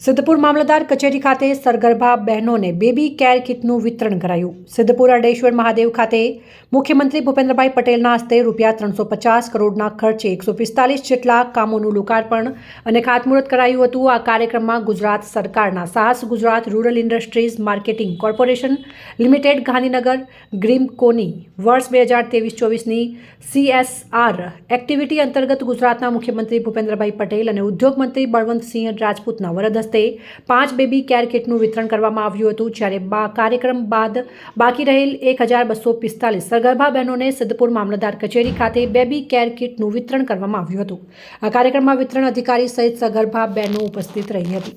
સિદ્ધપુર મામલતદાર કચેરી ખાતે સરગર્ભા બહેનોને બેબી કેર કિટનું વિતરણ કરાયું. સિદ્ધપુર અડેશ્વર મહાદેવ ખાતે મુખ્યમંત્રી ભૂપેન્દ્રભાઈ પટેલના હસ્તે રૂપિયા ત્રણસો પચાસ કરોડના ખર્ચે એકસો પિસ્તાલીસ જેટલા કામોનું લોકાર્પણ અને ખાતમુહૂર્ત કરાયું હતું. આ કાર્યક્રમમાં ગુજરાત સરકારના સાહસ, Gujarat rural industries marketing corporation limited, Gandhinagar ગ્રીમકોની વર્ષ બે હજાર ત્રેવીસ ચોવીસની સીએસઆર એક્ટિવિટી અંતર્ગત ગુજરાતના મુખ્યમંત્રી ભૂપેન્દ્રભાઈ પટેલ અને ઉદ્યોગમંત્રી બળવંતસિંહ રાજપૂતના વરદ હસ્તે પાંચ બેબી કેર કિટનું વિતરણ કરવામાં આવ્યું હતું, જ્યારે બા કાર્યક્રમ બાદ બાકી રહેલ એક હજાર બસો પિસ્તાલીસ સગર્ભા બહેનોને સિદ્ધપુર મામલતદાર કચેરી ખાતે બેબી કેર કિટનું વિતરણ કરવામાં આવ્યું હતું. આ કાર્યક્રમમાં વિતરણ અધિકારી સહિત સગર્ભા બહેનો ઉપસ્થિત રહી હતી.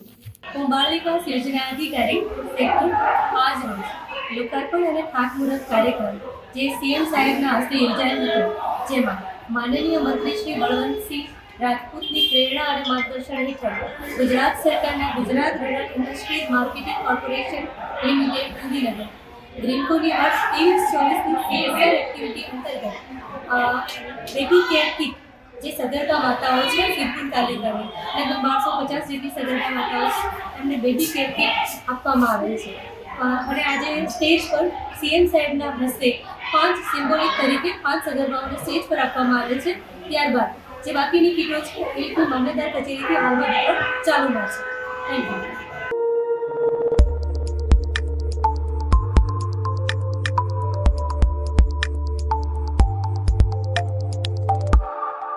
હું બાળવિકાસ યોજના અધિકારી સેક્ટર પાંચ લોકાર્પણ અને ખાતમુહૂર્ત કાર્યક્રમ જે સીએમ સાહેબના હસ્તે યોજાયેલ હતો, જેમાં માનનીય મંત્રી શ્રી બળવંતસિંહ રાજપૂતની પ્રેરણા અને માર્ગદર્શન હેઠળ ગુજરાત સરકારના Gujarat rural industries marketing corporation limited Gandhinagar. ગ્રીનકોની વર્ષ ત્રેવીસ ચોવીસની સીએસઆર એક્ટિવિટી અંતર્ગત બેબી કેર કિટ જે સગર્ભા માતાઓ છે, સિદ્ધિન તાલુકાની, લગભગ બારસો પચાસ જેટલી સગર્ભા માતાઓ છે, એમને બેબી કેર કિટ આપવામાં આવે છે. અને આજે સ્ટેજ પર સીએમ સાહેબના હસ્તે પાંચ સિમ્બોલિક તરીકે પાંચ સગર્ભાઓને સ્ટેજ પર આપવામાં આવે છે. ત્યારબાદ જે બાકીની કીટો છે એ પણ મામલતદાર કચેરીથી હાલમાં ચાલુમાં છે થેન્ક યુ